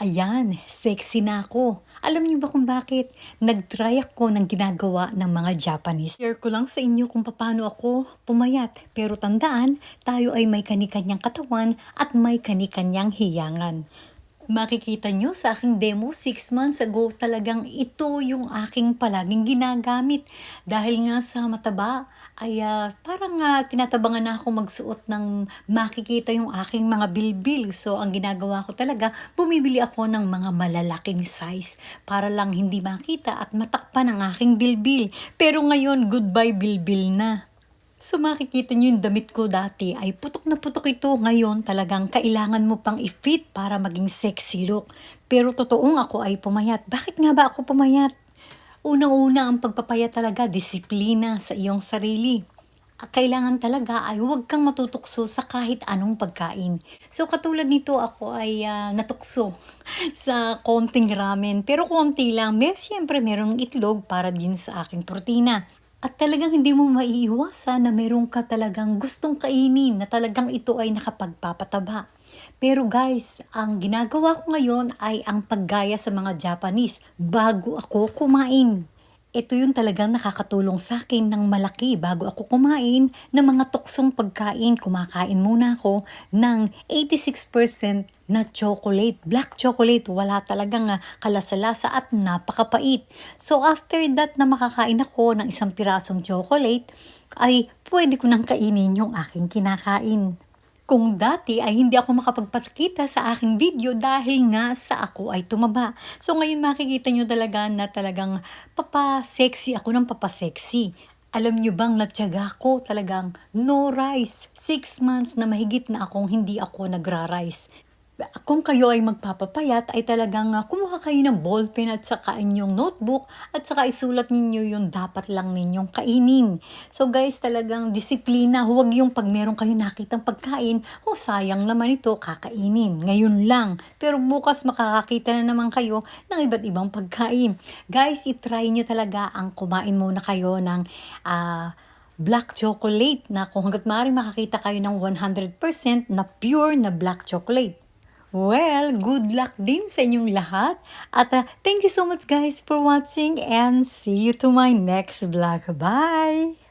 Ayan, sexy na ako. Alam niyo ba kung bakit? Nag-try ako ng ginagawa ng mga Japanese. Share ko lang sa inyo kung paano ako pumayat. Pero tandaan, tayo ay may kanikanyang katawan at may kanikanyang hiyangan. Makikita nyo sa aking demo 6 months ago talagang ito yung aking palaging ginagamit. Dahil nga sa mataba ay ah, parang ah, tinatabangan na ako magsuot ng makikita yung aking mga bilbil. So ang ginagawa ko talaga, bumibili ako ng mga malalaking size para lang hindi makita at matakpan ang aking bilbil. Pero ngayon, goodbye bilbil na. So makikita nyo yung damit ko dati ay putok na putok ito. Ngayon talagang kailangan mo pang i-fit para maging sexy look. Pero totoong ako ay pumayat. Bakit nga ba ako pumayat? Unang-una ang pagpapayat talaga, disiplina sa iyong sarili. Kailangan talaga ay huwag kang matutukso sa kahit anong pagkain. So katulad nito ako ay ah, natukso sa konting ramen. Pero konti lang. May, siyempre merong itlog para din sa aking protina. At talagang hindi mo maiiwasan na meron ka talagang gustong kainin na talagang ito ay nakapagpapataba. Pero guys, ang ginagawa ko ngayon ay ang paggaya sa mga Japanese bago ako kumain. Ito yung talagang nakakatulong sa akin ng malaki bago ako kumain ng mga tuksong pagkain. Kumakain muna ako ng 86% na chocolate. Black chocolate, wala talagang ah, kalasalasa at napakapait. So after that na makakain ako ng isang pirasong chocolate, ay pwede ko nang kainin yung aking kinakain. Kung dati ay hindi ako makapagpakita sa aking video dahil nga sa ako ay tumaba. So ngayon makikita nyo talaga na talagang papa-sexy ako ng papa-sexy. Alam nyo bang natyaga ko talagang no rice. Six months na mahigit na akong hindi ako nagra-rice. Kung kayo ay magpapapayat ay talagang uh, kumuha kayo ng ballpen at saka inyong notebook at saka isulat ninyo yung dapat lang ninyong kainin. So guys, talagang disiplina. Huwag yung pag meron kayo nakitang pagkain, oh sayang naman ito, kakainin. Ngayon lang. Pero bukas makakakita na naman kayo ng iba't ibang pagkain. Guys, itry nyo talaga ang kumain muna kayo ng ah, black chocolate na kung hanggat maaari makakita kayo ng 100% na pure na black chocolate. Well, good luck din sa inyong lahat. At uh, thank you so much guys for watching and see you to my next vlog. Bye!